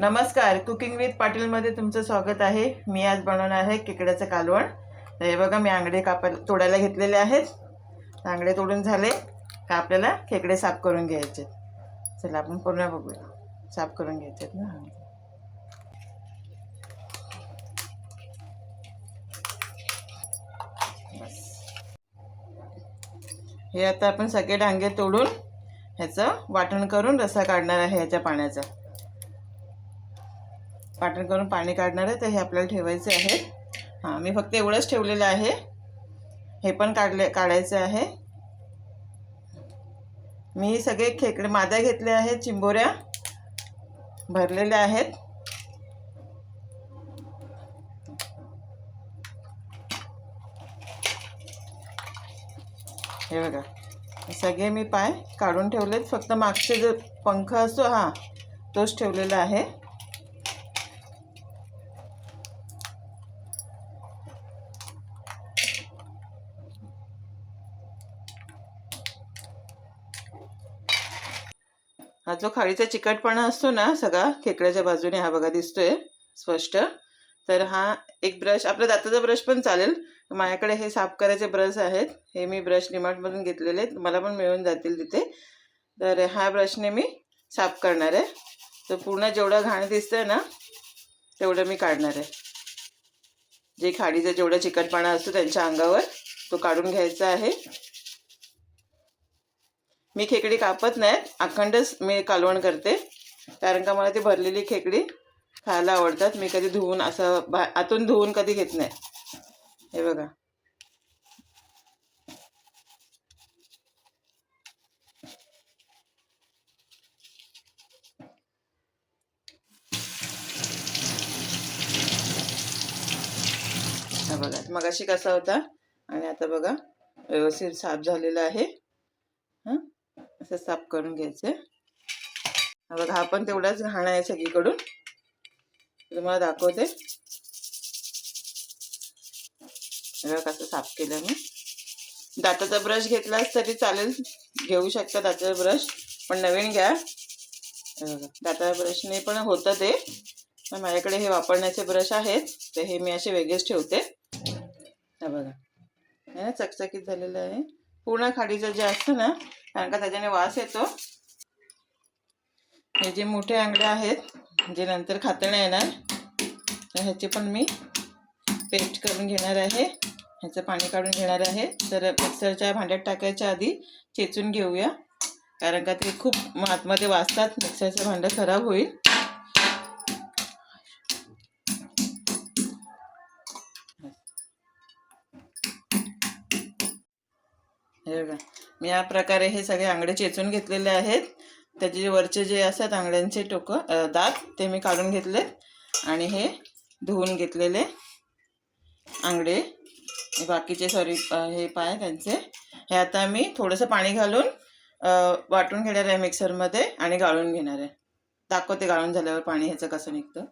नमस्कार cooking with पाटीलमध्ये तुमचं स्वागत आहे. मी आज बनवणार आहे खेकड्याचं कालवण. तर हे बघा मी आंगडे कापायला तोडायला घेतलेले आहेत. आंगडे तोडून झाले का आपल्याला खेकडे साफ करून घ्यायचे. चला आपण पूर्ण बघूया. साफ करून घ्यायचे आहेत ना हे आता आपण सगळे डांगे तोडून ह्याचं वाटण करून रसा काढणार आहे ह्याच्या पाण्याचा. पाटण करून पाणी काढणार आहे तर हे आपल्याला ठेवायचे आहे. हां मी फक्त एवढंच ठेवलेलं आहे. हे पण काढले काढायचं आहे. मी सगळे खेकडे माद्या घेतल्या आहेत चिंबोऱ्या भरलेल्या आहेत. हे बघा सगळे मी पाय काढून ठेवलेत. फक्त मागचे जो पंख असतो हां तोच ठेवलेला आहे. हा जो खाडीचा चिकटपणा असतो ना सगळा खेकड्याच्या बाजूने हा बघा दिसतोय स्पष्ट. तर हा एक ब्रश आपला दाताचा ब्रश पण चालेल. माझ्याकडे हे साफ करायचे ब्रश आहेत. हे मी ब्रश डिमार्टमधून घेतलेले आहेत. मला पण मिळून जातील तिथे. तर ह्या ब्रशने मी साफ करणार आहे. तर पूर्ण जेवढं घाण दिसतंय ना तेवढं मी काढणार आहे. जे खाडीचा जेवढा चिकटपणा असतो त्यांच्या अंगावर तो काढून घ्यायचा आहे. मी खेकडी कापत नाही. अखंडच मी कालवण करते. कारण का मला ती भरलेली खेकडी खायला आवडतात. मी कधी धुवून असं भा आतून धुवून कधी घेत नाही. हे बघा. बघा बघा. मगाशी कसा होता? आणि आता बघा. व्यवस्थित साफ झालेला आहे. हां? असं साफ करून घ्यायचं. बघा हा पण तेवढाच घाण आहे सगळीकडून. तुम्हाला दाखवते. बघा कसं साफ केलं मी. दाताचा ब्रश घेतलास तरी चालेल. घेऊ शकता दाताचा ब्रश पण नवीन घ्या. दाताच्या ब्रशने पण होतं ते. पण माझ्याकडे हे वापरण्याचे ब्रश आहेत तर हे मी असे वेगळेच ठेवते. हा बघा. हे चकचकीत झालेलं आहे. पूर्ण खाडीचं जे असतं ना कारण का त्याच्याने वास येतो. हे जे मोठे आंगडे आहेत जे नंतर खातणे येणार तर ह्याचे पण मी पेस्ट करून घेणार आहे. ह्याचं पाणी काढून घेणार आहे. तर मिक्सरच्या भांड्यात टाकायच्या आधी चेचून घेऊया. कारण का ते खूप आतमध्ये वाचतात मिक्सरचं भांडं खराब होईल. हे बघा. मी या प्रकारे हे सगळे आंगडे चेचून घेतलेले आहेत. त्याचे जे वरचे जे असतात आंगड्यांचे टोकं दात ते मी काढून घेतले आणि हे धुवून घेतलेले आंगडे बाकीचे सॉरी हे पाय त्यांचे. हे आता मी थोडंसं पाणी घालून वाटून घेणार आहे मिक्सरमध्ये आणि गाळून घेणार आहे. दाखवते गाळून झाल्यावर पाणी ह्याचं कसं निघतं.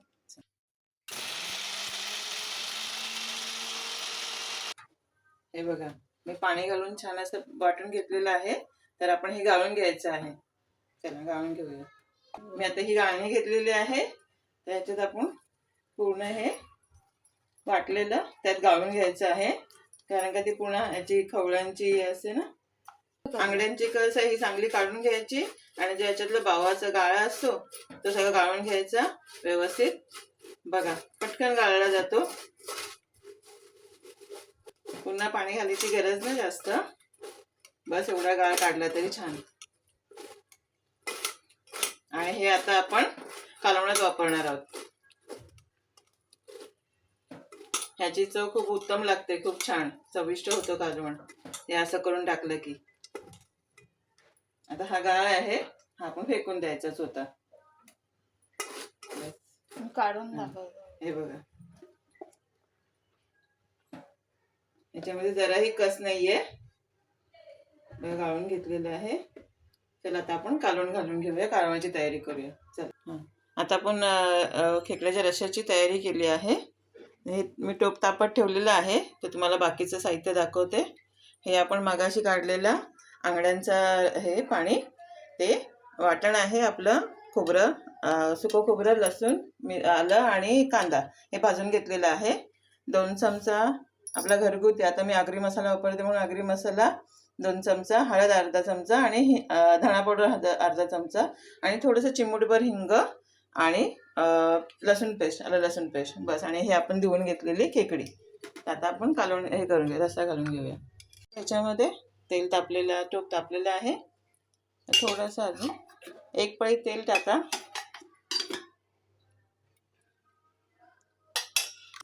हे बघा. मी पाणी घालून छान असं वाटून घेतलेलं आहे. तर आपण हे गाळून घ्यायचं आहे. चला गाळून घेऊया. मी आता ही गाळणी घेतलेली आहे. त्याच्यात आपण पूर्ण हे वाटलेलं त्यात गाळून घ्यायचं आहे. कारण का ती पूर्ण याची खवळ्यांची असते ना आंगड्यांची कस आहे ही चांगली काढून घ्यायची. आणि जे याच्यातलं बावाचा गाळा असतो तो सगळं गाळून घ्यायचा व्यवस्थित. बघा पटकन गाळला जातो. पुन्हा पाणी घालायची गरज नाही जास्त. बस एवढा गाळ काढला तरी छान. आणि हे आता आपण कालवण्यात वापरणार आहोत. ह्याची चव खूप उत्तम लागते खूप छान. चविष्ट होतं कालवण. हे असं करून टाकलं की. आता हा गाळ आहे हा आपण फेकून द्यायचाच होता. काढून हे बघा. याच्यामध्ये जराही कस नाहीये. गाळून घेतलेलं आहे. चला आता आपण कालवण घालून घेऊया. कालवणाची तयारी करूया. चला. आता आपण खेकड्याच्या रश्याची तयारी केली आहे. हे मी टोप तापत ठेवलेलं आहे. तर तुम्हाला बाकीचं साहित्य दाखवते. हे आपण मागाशी काढलेलं आंगड्यांचा हे पाणी ते वाटण आहे आपलं खोबरं सुकं खोबरं लसूण मि आलं आणि कांदा हे भाजून घेतलेलं आहे. दोन चमचा आपला घरगुती. आता मी आगरी मसाला वापरते म्हणून आगरी मसाला दोन चमचा हळद अर्धा चमचा आणि हि- धणा पावडर अर्धा अर्धा चमचा आणि थोडंसं चिमूटभर हिंग आणि लसूण पेस्ट आलं लसूण पेस्ट. बस आणि हे आपण धुवून घेतलेली खेकडी आता आपण कालवून हे करून घेऊ रस्सा घालून घेऊया. त्याच्यामध्ये तेल तापलेलं तूप तापलेलं आहे. थोडंसं अजून एक पळी तेल टाका.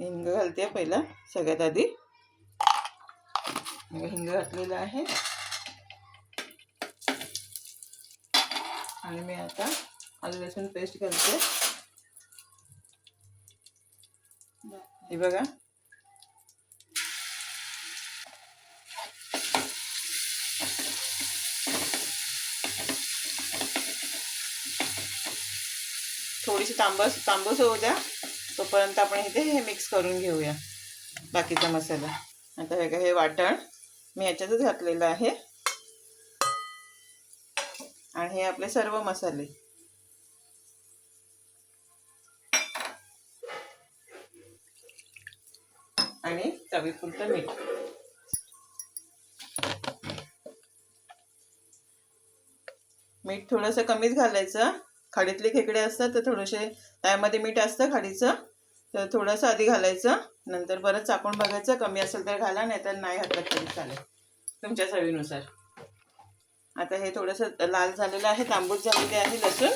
हिंग घालते पहिला सगळ्यात आधी. हिंग घातलेलं आहे. आणि मी आता आलं लसूण पेस्ट घालते. हे बघा. थोडीशी तांबस तांबूस होऊ द्या. तोपर्यंत आपण इथे हे मिक्स करून घेऊया. बाकीचा मसाला. आता हे का हे वाटण. मी याच्यातच घातलेलं आहे. आणि हे आपले सर्व मसाले. आणि चवीपुरतं मीठ. मीठ थोडंसं कमीच घालायचं. खाडीतले खेकडे असतात तर थोडेसे त्यामध्ये मीठ असतं खाडीचं. तर थोडंसं आधी घालायचं. नंतर बरंच आपण बघायचं. कमी असेल तर घाला नाही तर नाही घातलं तरी चालेल. तुमच्या चवीनुसार. आता हे थोडंसं लाल झालेलं आहे. तांबूस झालेले आहे लसूण.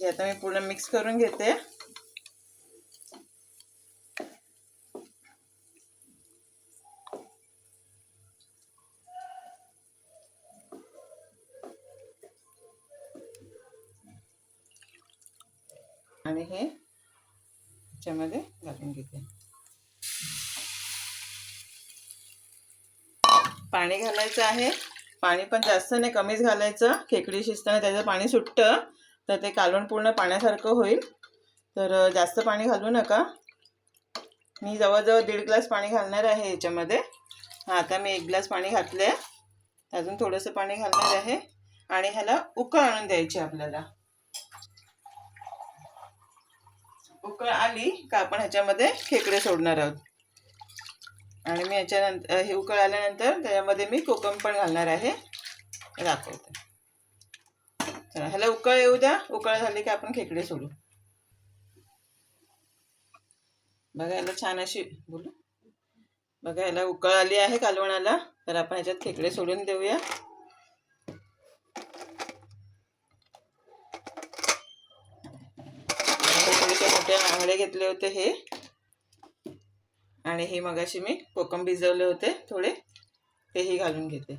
हे आता मी पूर्ण मिक्स करून घेते. आणि हे ह्याच्यामध्ये घालून घेते. पाणी घालायचं आहे. पाणी पण जास्त नाही कमीच घालायचं. खेकडी शिजताना त्याचं पाणी सुटतं तर ते कालवण पूर्ण पाण्यासारखं होईल. तर जास्त पाणी घालू नका. मी जवळजवळ दीड ग्लास पाणी घालणार आहे याच्यामध्ये. हां आता मी एक ग्लास पाणी घातलं आहे अजून थोडंसं पाणी घालणार आहे. आणि ह्याला उकळ आणून द्यायची आपल्याला. उकळ आली का आपण ह्याच्यामध्ये खेकडे सोडणार आहोत. आणि मी ह्याच्यानंतर हे उकळ आल्यानंतर त्याच्यामध्ये मी कोकम पण घालणार आहे. दाखवते. चला ह्याला उकळ येऊ द्या. उकळ झाली की आपण खेकडे सोडू. बघा याला छान अशी बोलू. बघा याला उकळ आली आहे कालवणाला. तर आपण ह्याच्यात खेकडे सोडून देऊया. थोडेसे घेतले होते हे. आणि हे मगाशी मी कोकम भिजवले होते थोडे. तेही घालून घेते.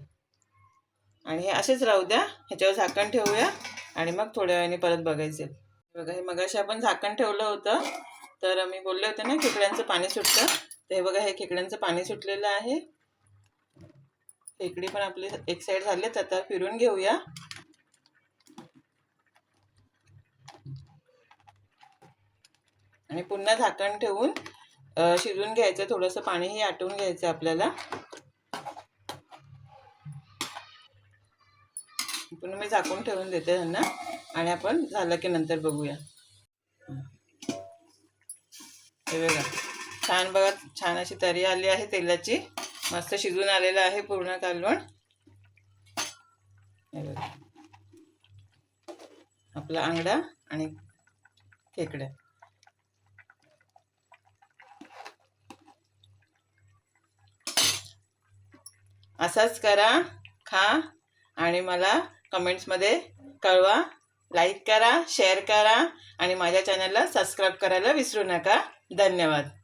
आणि हे असेच राहू द्या. ह्याच्यावर झाकण ठेवूया. आणि मग थोड्या वेळाने परत बघायचे. बघा हे मगाशी आपण झाकण ठेवलं होतं. तर मी बोलले होते ना खेकड्यांचं पाणी सुटतं. तर हे बघा हे खेकड्यांचं पाणी सुटलेलं आहे. खेकडी पण आपली एक साईड झालेत आता फिरून घेऊया. आणि पुन्हा झाकण ठेवून शिजून घ्यायचं थोडंसं पाणीही आटवून घ्यायचं आपल्याला. पुन्हा मी झाकून ठेवून देते त्यांना आणि आपण झालं की नंतर बघूया. हे बघा छान बघा छान अशी तरी आली आहे तेलाची. मस्त शिजून आलेलं आहे पूर्ण कालवण. हे बघा. आपला आंगडा आणि खेकड्या असाच करा खा आणि मला कमेंट्समध्ये कळवा लाईक करा शेअर करा आणि माझ्या चॅनलला सबस्क्राईब करायला विसरू नका. धन्यवाद.